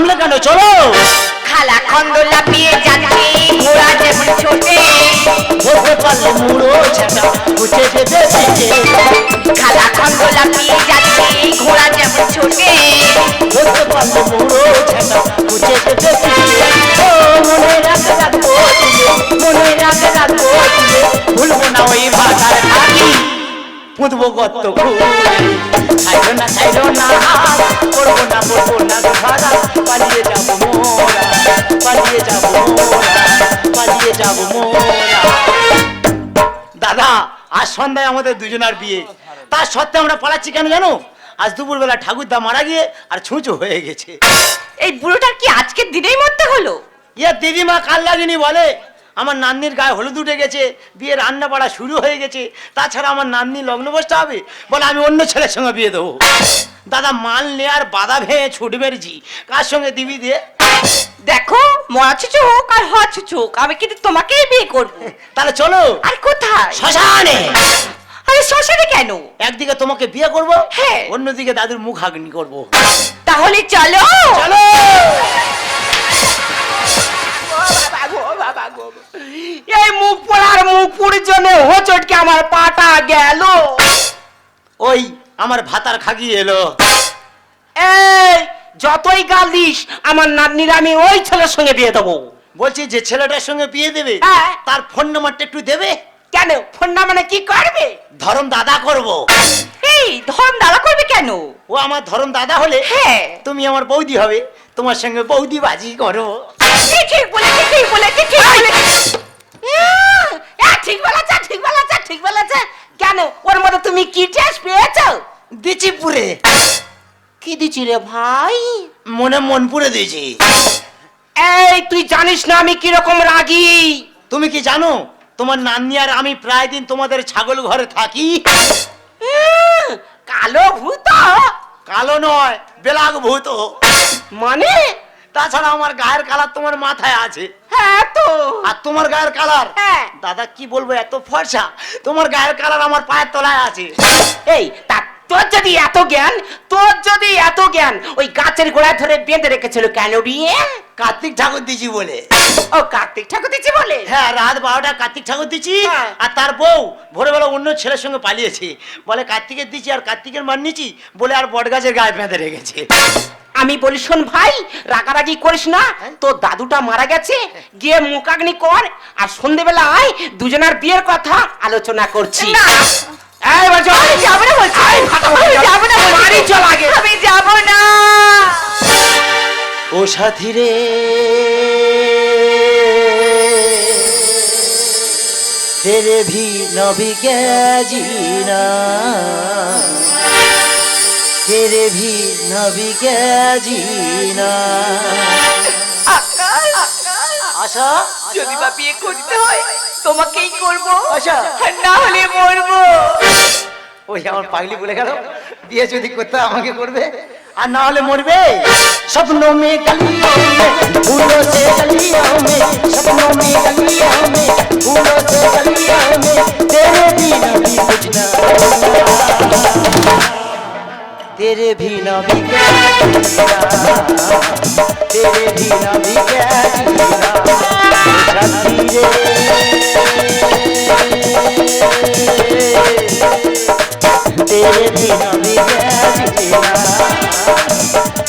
থামলে কেন? চলো। খালা খন্দ লাপিয়ে যাচ্ছে ঘোড়া যেমন ছোটে। হতে পারলে মুড়ো ছেটা উঠে দেবে পিঠে খালা খন্দ লাপিয়ে যাচ্ছে ঘোড়া যেমন ছোটে। পারলে মুড়ো উঠে ও মনে রাখ রাখব মনে রাখ রাখব ভুলবো না ওই ভাষার পুঁতবো গত্ত খুলে ছাইরো না ছাইরো না করব না করব না গো পালিয়ে যাব মোরা পালিয়ে যাব মোরা পালিয়ে যাব মোরা। দাদা আজ সন্ধ্যায় আমাদের দুজনার বিয়ে। তার সত্ত্বে আমরা পালাচ্ছি কেন জানো? আজ দুপুরবেলা ঠাকুরদা মারা গিয়ে আর ছুঁচো হয়ে গেছে। এই বুড়োটার কি আজকের দিনেই মরতে হলো? ইয়ে দিদিমা কাল লাগেনি বলে আমার নান্নির গায়ে হলুদ উঠে গেছে বিয়ে রান্না বাড়া শুরু হয়ে গেছে তাছাড়া আমার নান্নি লগ্ন বসতে হবে বলে আমি অন্য ছেলের সঙ্গে বিয়ে দেবো। দাদা মাল নেয়ার বাধা ভেঙে ছুট মেরেছি কার সঙ্গে দিবি দিয়ে দেখো মরা হোক আর হওয়া হোক আমি কিন্তু তোমাকেই বিয়ে করব। তাহলে চলো। আর কোথায়? শ্মশানে। আরে শ্মশানে কেন? একদিকে তোমাকে বিয়ে করব হ্যাঁ। অন্যদিকে দাদুর মুখ হাগনি করব। তাহলে চলো। চলো। এই মুখ পোড়ার মুখ পুরির জন্য হোচটকে আমার পাটা গেল। ওই আমার ভাতার খাগি এলো। এই যতই গাল দিস আমার নাতনির আমি ওই ছেলের সঙ্গে বিয়ে দেবো। বলছি যে ছেলেটার সঙ্গে বিয়ে দেবে হ্যাঁ। তার ফোন নাম্বারটা একটু দেবে? কেন? ফোনটা মানে কি করবে? ধরম দাদা করব। এই ধর্ম দাদা করবে কেন? ও আমার ধরম দাদা হলে হ্যাঁ। তুমি আমার বৌদি হবে তোমার সঙ্গে বৌদি বাজি করো। ঠিক ঠিক বলেছে ঠিক বলেছে ঠিক বলেছে ঠিক বলেছে ঠিক বলেছে ঠিক বলেছে। কেন? ওর মধ্যে তুমি কি টেস্ট পেয়েছ? দিচ্ছি পুরে কি দিচ্ছি রে ভাই? মনে মন পুরে দিয়েছি। এই তুই জানিস না আমি কীরকম রাগী? তুমি কি জানো? তোমার নান্নি আর আমি প্রায় দিন তোমাদের ছাগল ঘরে থাকি। কালো ভূত। কালো নয় বেলাগ ভূত। মানে? তাছাড়া আমার গায়ের কালার তোমার মাথায় আছে। হ্যাঁ তো। আর তোমার গায়ের কালার হ্যাঁ। দাদা কি বলব এত ফর্সা। তোমার গায়ের কালার আমার পায়ের তলায় আছে। এই তা তোর যদি এত জ্ঞান তোর যদি এত জ্ঞান ওই গাছের গোড়ায় ধরে বেঁধে রেখেছিল কেন বিয়ে? কার্তিক ঠাকুর দিছি বলে। ও কার্তিক ঠাকুর দিচ্ছে বলে? হ্যাঁ রাত বারোটা কার্তিক ঠাকুর দিচ্ছি হ্যাঁ। আর তার বউ ভোরবেলা অন্য ছেলের সঙ্গে পালিয়েছে। বলে কার্তিকের দিচ্ছি আর কার্তিকের মান নিচ্ছি বলে আর বট গাছের গায়ে বেঁধে রেখেছে। আমি বলি শোন ভাই রাগারাগি করিস না। তোর দাদুটা মারা গেছে। গিয়ে মুখাগ্নি কর আর সন্ধেবেলা আয় দুজনের বিয়ের কথা আলোচনা করছি। ও সাথী রে তেরে ভি নবী কে तेरे भी नबी के जीना আশা। যদি বা বিয়ে করতে হয় তোমাকেই করব। আশা। না হলে মরব। ওই আমার পাগলি বলে গেল বিয়ে যদি করতে আমাকে করবে আর না হলে মরবে। স্বপ্ন মে গলিও মে ফুলো সে গলিও মে স্বপ্ন মে গলিও মে ফুলো সে গলিও মে তেরে বিনা বিনা तेरे भी नबी का तेरे भी नबी का तेरे भी नबी का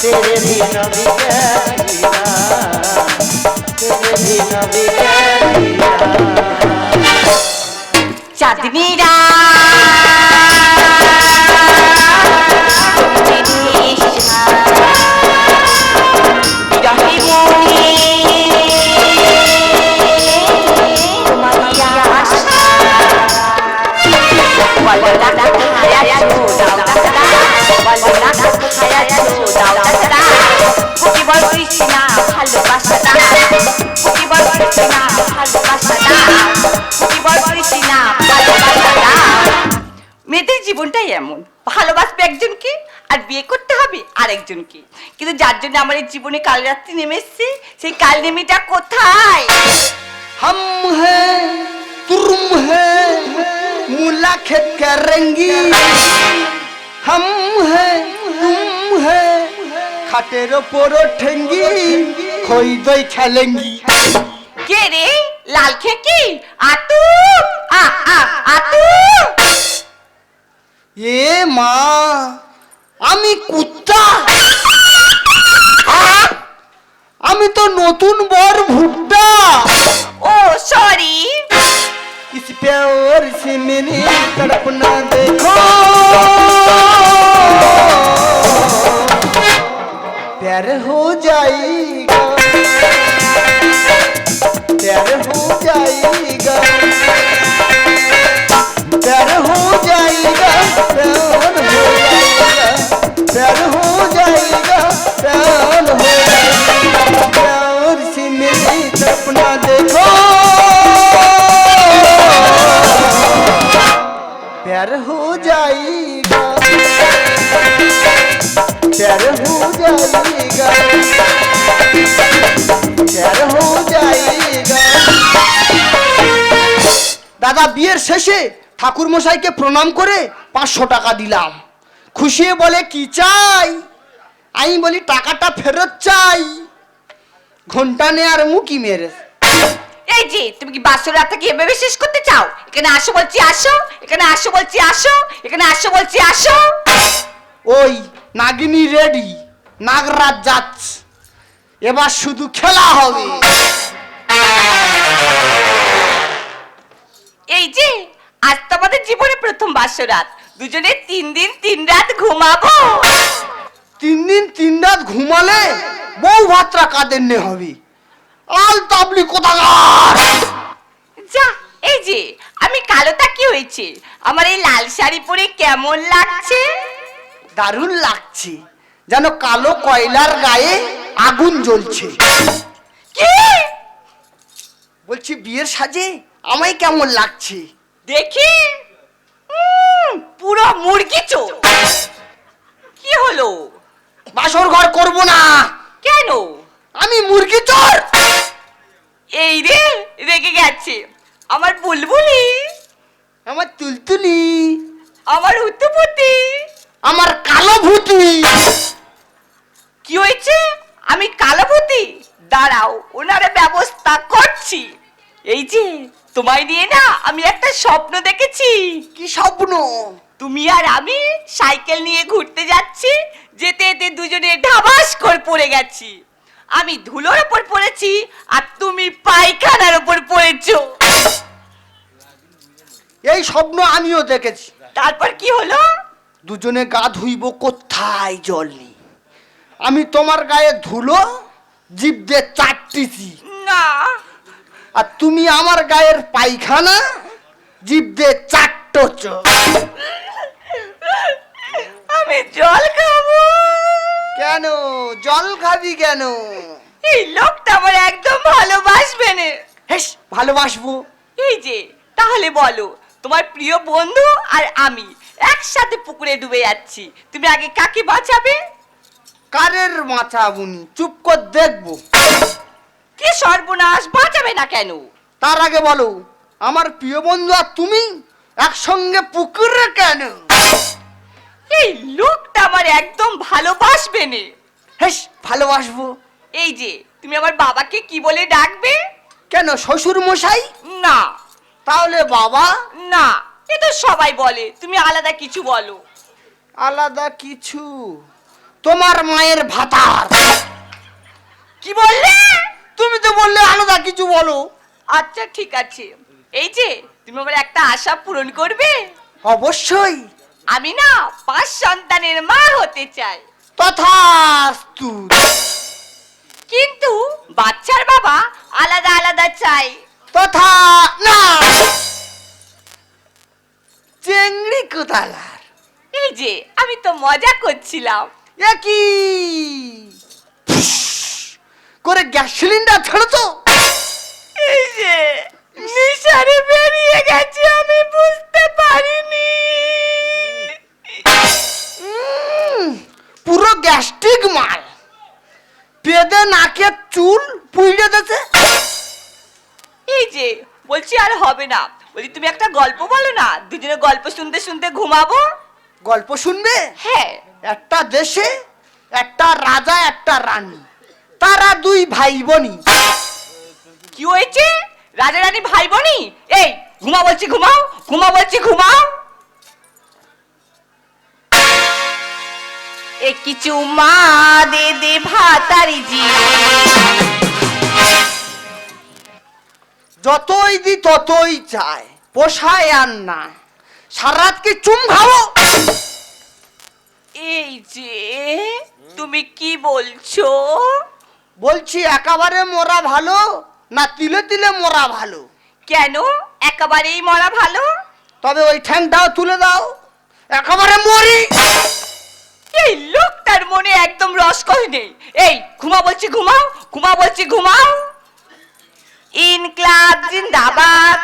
तेरे भी नबी का तेरे भी नबी का चांदनी रात মেয়েদের জীবনটাই এমন। ভালোবাসবে একজনকে আর বিয়ে করতে হবে আরেকজনকে। কিন্তু যার জন্য আমার এই জীবনে কাল রাত্রি নেমে এসছে সেই কাল নেমেটা কোথায়? হাম খাটের ওপর ঠেঙ্গি খই খেলেঙ্গি। কে রে? লাল খেকি? আতু? আ আ আতু? এ মা আমি কুত্তা আমি তো নতুন বর ভুট্টা ও সরি इस प्यार से मेरी तड़पना देखो प्यार हो जाएगा प्यार हो जाएगा प्यार हो जाएगा प्यार हो जाएगा प्यार हो जाएगा দাদা বিয়ের শেষে ঠাকুর মশাইকে প্রণাম করে পাঁচশো টাকা দিলাম খুশি হয়ে বলে কি চাই আমি বলি টাকাটা ফেরত চাই ঘন্টা নে আর মুকি মেরে এই যে তুমি কি বাসর রাতটা কি এভাবে শেষ করতে চাও? এখানে আসো বলছি আসো এখানে আসো বলছি আসো এখানে আসো বলছি আসো। ওই নাগিনী রেডি নাগরাজ যাচ্ছে। এবার শুধু খেলা হবে। এই যে আজ তো আমাদের জীবনে প্রথম বাসরাত দুজনে তিন দিন তিন রাত ঘুমাবো। তিন দিন তিন রাত ঘুমালে বউ ভাতরা কাদের নে হবে? আল তাবলি কোথাকার? যা এই যে আমি কালোটা কি হয়েছে? আমার এই লাল শাড়ি পরে কেমন লাগছে? দারুণ লাগছে। যেন কালো কয়লার গায়ে আগুন জ্বলছে। কি? বলছি বিয়ের সাজে আমায় কেমন লাগছে? দেখি। পুরো মুরগি চো কি হলো? বাসর ঘর করব না। কেন? আমি মুরগি চোর। এই রে রেগে গেছে। আমার বুলবুলি আমার তুলতুলি আমার উত্তুপতি আমার কালো ভূতি কি হয়েছে? আমি কালো কালাভূতি? দাঁড়াও ওনারে ব্যবস্থা করছি। এই যে তোমায় নিয়ে না আমি একটা স্বপ্ন দেখেছি। কি স্বপ্ন? তুমি আর আমি সাইকেল নিয়ে ঘুরতে যাচ্ছি যেতে যেতে দুজনে ঢাবাস করে পড়ে গেছি। আমি ধুলোর ওপর পড়েছি আর তুমি পায়খানার ওপর পড়েছো। এই স্বপ্ন আমিও দেখেছি। তারপর কি হলো? দুজনে গা ধুইব কোথায় জল নেই আমি তোমার গায়ে ধুলো জিভ দিয়ে চাটতেছি না। আর তুমি আমার গায়ের পায়খানা জিভ দিয়ে চাটছ আমি জল খাব। কেন? জল খাবি কেন? এই লোকটা আমার একদম ভালোবাসবে না। হেস ভালোবাসবো। এই যে তাহলে বলো তোমার প্রিয় বন্ধু আর আমি একসাথে পুকুরে ডুবে যাচ্ছি। তুমি আগে কাকে বাঁচাবে? কারের মাথা বুনি চুপ কর দেখব। কি সর্বনাশ বাঁচাবে না কেন? তার আগে বলো আমার প্রিয় বন্ধু আর তুমি একসঙ্গে পুকুরে কেন? এই লোকটা আমার একদম ভালোবাসবে না। হেস ভালোবাসবো। এই যে তুমি আমার বাবাকে কি বলে ডাকবে? কেন শ্বশুর মশাই না। তাহলে বাবা? না এ তো সবাই বলে তুমি আলাদা কিছু বলো। আলাদা কিছু? তোমার মায়ের ভাতার। কি বললে? তুমি তো বললে আলাদা কিছু বলো। আচ্ছা ঠিক আছে। এই যে তুমি আমার একটা আশা পূরণ করবে? অবশ্যই। আমি না পাঁচ সন্তানের মা হতে চাই। তথাস্তু। কিন্তু বাচ্চার বাবা আলাদা আলাদা চাই। তথা না। চেংড়ি কোথালার এই যে আমি তো মজা করছিলাম। একই করে গ্যাস সিলিন্ডার ছেড়েছো? এই যে নিশারে বেরিয়ে গেছে। হবে না। বলি তুমি একটা গল্প বলো না দুজনে গল্প শুনতে শুনতে ঘুমাবো? গল্প শুনবে? হ্যাঁ। একটা দেশে একটা রাজা একটা রানী। তারা দুই ভাই বোনই কি হয়েছে? রাজা রানী ভাই বোনই এই ঘুমা বলছি ঘুমাও ঘুমা বলছি ঘুমাও। এ কিছু মা দে দে ভাতারি জি। যতই দি ততই চায় পোষায় আর না। সারাত কি চুম খাব এই যে তুমি কি বলছো? বলছি একেবারে মরা ভালো না তিলে তিলে মরা ভালো? কেন? একেবারেই মরা ভালো? তবে ওই ঠ্যাংটাও তুলে দাও একেবারে মরি। এই লোকটার মনে একদম রসকস নেই। এই ঘুমা বলছি ঘুমাও ঘুমা বলছি ঘুমাও। ইনক্লাব জিন্দাবাদ।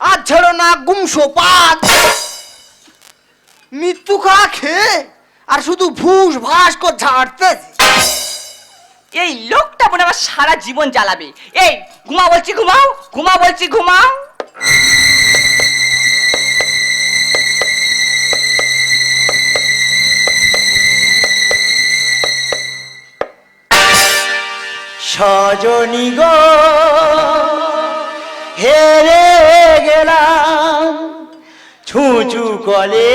আর ছেড়ো না গুমশো পাত মৃত্যু খা খেয়ে আর শুধু ভুস ভাস করে ঝাড়তেছে। এই লোকটা মনে আমার সারা জীবন জ্বালাবে। এই ঘুমা বলছি ঘুমাও ঘুমা বলছি ঘুমাও। সজনী গো হেরে গেলাম ছুঁচু কলে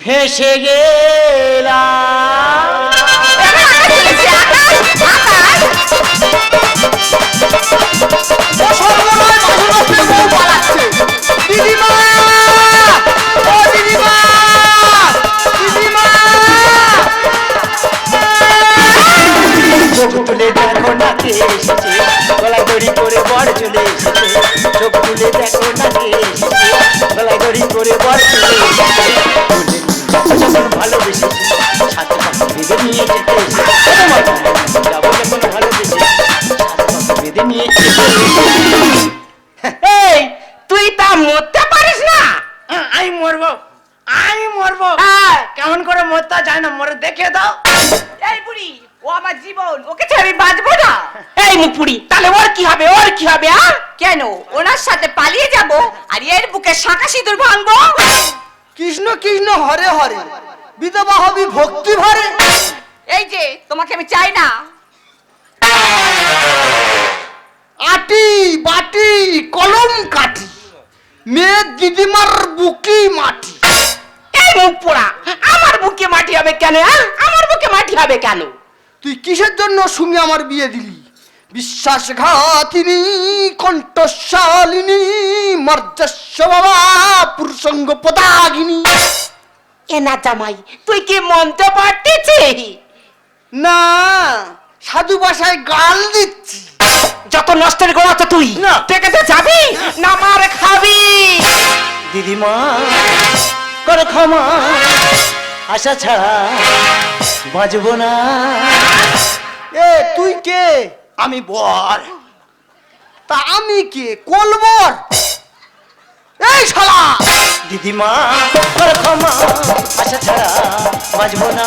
ফেসে গেলাম। দেখো না কে এসেছে গলায় দড়ি করে যখন সাথে সাথে বেঁধে নিয়ে যেতে যাব যখন ভালোবেসে সাথে সাথে বেঁধে নিয়ে যেতে তুই তা মরতে পারিস না? আমি মরবো। আমি মরবো। হ্যাঁ। কেমন করে মরতে যায় না মরে দেখে দাও। এই বুড়ি ও আমার জীবন ওকে ছেড়ে আমি বাঁচবো না। এই মুপুরি তাহলে ওর কি হবে ওর কি হবে আর কেন? ওনার সাথে পালিয়ে যাব আর এর বুকে শাঁখা সিঁদুর ভাঙবো? কৃষ্ণ কৃষ্ণ হরে হরে। বিধবা হবি ভক্তি ভরে। এই যে তোমাকে আমি চাই না। আটি বাটি কলম কাটি মেয়ে দিদিমার বুকি মাটি। এই মুখ পোড়া আমার বুকে মাটি হবে কেন হ্যাঁ? আমার বুকে মাটি হবে কেন? তুই কিসের জন্য সঙ্গে আমার বিয়ে দিলি? বিশ্বাসঘাতিনী কণ্ঠশালিনী মর্যস্ব বাবা পুরুষঙ্গ পদাগিনী এ না জামাই তুই কি মনতে পারতেছি না সাধু ভাষায় গাল দিচ্ছি। যত নষ্টের গোড়া তো তুই না। টেকেতে যাবি না মার খাবি। দিদিমা কর ক্ষমা আশা ছাড়া বাঁচবো না। এ তুই কে? আমি বর। তা আমি কে? কলবর এই শালা! দিদিমা ক্ষমা আশা ছাড়া বাঁচবো না।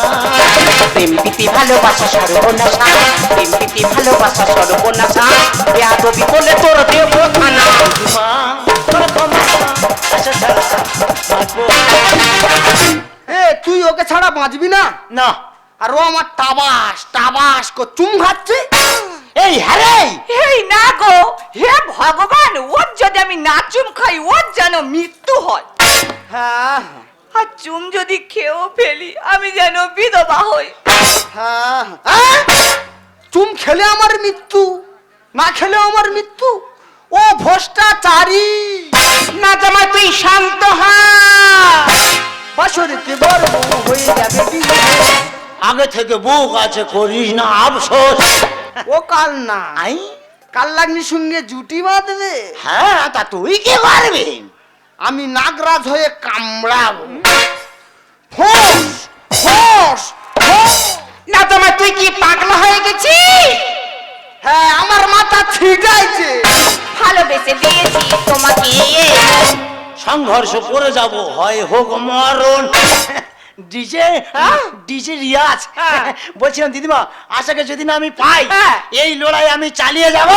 প্রেম প্রীতি ভালোবাসা সর্বনাশা। প্রেম প্রীতি ভালোবাসা সর্বনাশা। বেয়াদবি বলে তোর দেব থানা দিদিমা ক্ষমা আশা ছাড়া বাঁচবো এ তুই ওকে ছাড়া বাঁচবি না? না। আর ও আমার টাবাস টাবাস কো চুম খাচ্ছে। এই হ্যারে! এই না গো হে ভগবান ওর যদি আমি না চুম খাই ওর যেন মৃত্যু হয়। হ্যাঁ। আর চুম যদি খেয়েও ফেলি আমি যেন বিধবা হই। হ্যাঁ? চুম খেলে আমার মৃত্যু না খেলে আমার মৃত্যু? ও ভ্রষ্টাচারী! না জামাই তুই শান্ত হ। বাসরিতে বড় হয়ে যাবে। আগে থেকে বুক আছে করিস না আফসোস। ও কাল না। আই? কাল লাগনি সঙ্গে জুটি বাঁধবে। হ্যাঁ তা তুই কি পারবি আমি নাগরাজ হয়ে কামড়াবো। Phos phos. না জামাই তুই কি পাগলা হয়ে গেছিস? হ্যাঁ আমার মাথা ছিটাইছে ভালোবেসে দিয়েছি তোমাকে। সংঘর্ষ করে যাব হয় হোক মরণ। DJ DJ Riaz. বলছিলাম দিদিমা আশাকে যদি না আমি পাই হ্যাঁ। এই লড়াই আমি চালিয়ে যাব।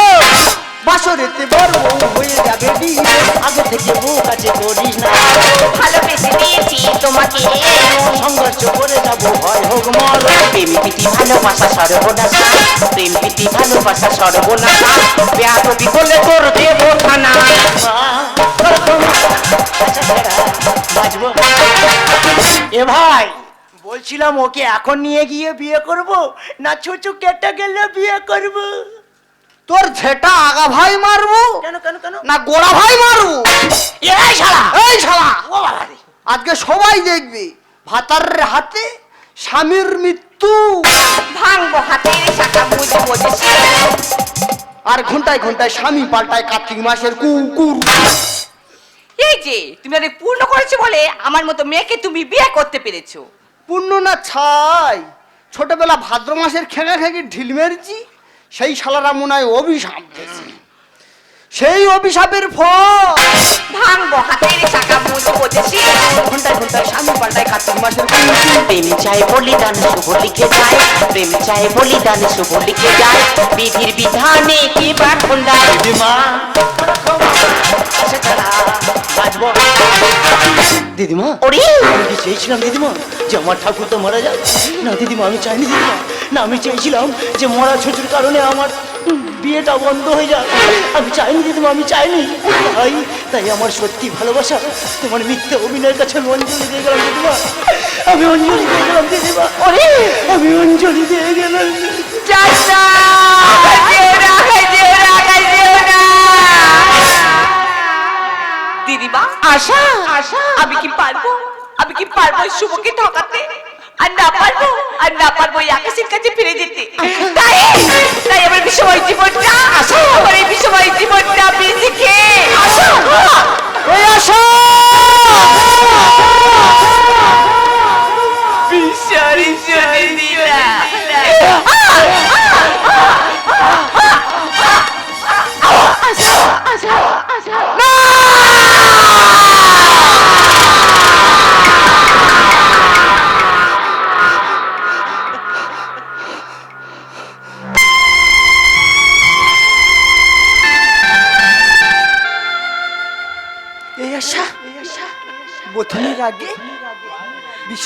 বাসরেতে বড় বউ হয়ে যাবে বিয়ে। আগে থেকে বুক আছে করিস না। ভালোবেসে দিয়েছি তোমাকে। সংঘর্ষ করে যাব হয় হোক মর প্রেম প্রীতি ভালোবাসা সর্বনাশা। প্রেম প্রীতি ভালোবাসা সর্বনাশা। বেয়াদবি করলে তোর দেব থানা। এ ভাই বলছিলাম ওকে এখন নিয়ে গিয়ে বিয়ে করব? না ছুচু কেটে গেলে বিয়ে করব? তোর ঝেটা আগা ভাই মারবো? কেন কেন কেন? না গোড়া ভাই মারবো? এই শালা! এই শালা! ও বাবা রে। আজকে সবাই দেখবে ভাতারের হাতে স্বামীর মৃত্যু। ভাঙবো হাতের শাখা বুঝব আর ঘন্টায় ঘন্টায় স্বামী পাল্টায় কার্তিক মাসের কুকুর। এই যে, তুমি অনেক পূর্ণ করেছ বলে আমার মতো মেয়েকে তুমি বিয়ে করতে পেরেছ। পূর্ণ না ছাই, ছোটবেলা ভাদ্র মাসের খেঁকা খেঁকে ঢিল মেরেছি, সেই শালারা মনে হয় অভিশাপ দিয়েছে। সেই অভিশাপের ফল। ভাঙবো হাতের শাখা বুঝব যে ঘন্টায় ঘন্টায় স্বামী পাল্টায় কার্তিক মাসের প্রেম চাই বলিদান শুভ লিখে যায়। প্রেম চাই বলিদান শুভ লিখে যায়। বিধির বিধানে কি প্রার্থন দিদিমা আচ্ছা দিদিমা ওরে! আমি কি চেয়েছিলাম দিদিমা যে আমার ঠাকুর তো মারা যাক? না দিদিমা আমি চাইনি দিদিমা। না আমি চেয়েছিলাম যে মরা ছুটির কারণে আমার বিয়েটা বন্ধ হয়ে যাক। আমি চাইনি দিদিমা আমি চাইনি। তাই তাই আমার সত্যি ভালোবাসা তোমার মিথ্যে অভিনয়ের কাছে আমি অঞ্জলি দিয়ে গেলাম দিদিমা আমি অঞ্জলি দিয়ে গেলাম দিদিমা আমি অঞ্জলি দিয়ে গেলাম। দিদিমা আশা আশা আমি কি পারব? আমি কি পারব শুভকে ঠকাতে? আর না পারব? আর না পারব এই আকাশের কাছে ফিরে যেতে। তাই তাই আমার বিষময় জীবনটা আমার এই বিষময় জীবনটা বেঁচে খেয়ে এই আসো। ঈশ্বরী দিদা এই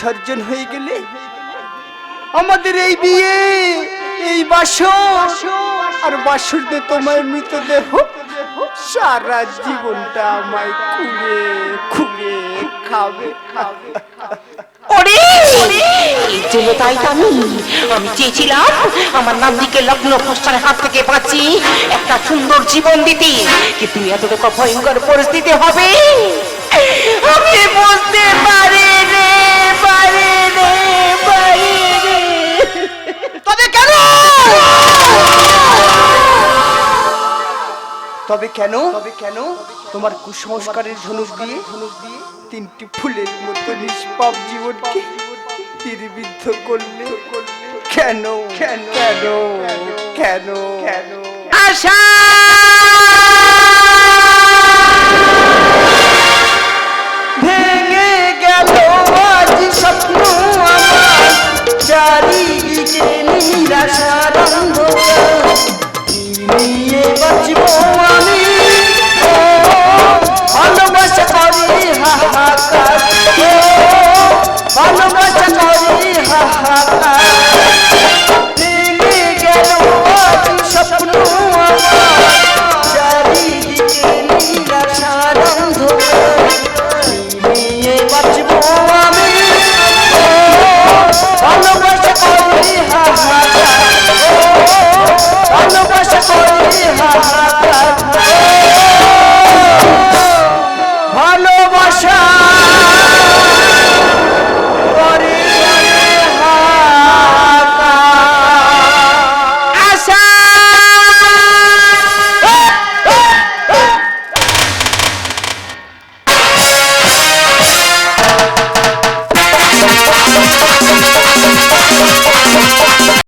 বিসর্জন হয়ে গেলে আমাদের এই বিয়ে, এই বাসর, আর বাসরতে তোমার মৃতদেহ সারা জীবনটা আমায় খুঁড়ে খুঁড়ে খাবে খাবে জন্য তাই আমি চেয়েছিলাম আমার নান্দিকে লগ্ন হাত থেকে একটা সুন্দর জীবন দিতে ভয়ঙ্কর পরিস্থিতি হবে? আমি বুঝতে পারি রে তবে কেন তবে কেন? তবে কেন? তোমার কুসংস্কারের ধনুক দিয়ে ধনুক দিয়ে তিনটি ফুলের মতো নিষ্পাপ জীবনকে তীরবিদ্ধ করলে কেন কেন? কেন? কেন? কেন? আশা! casa.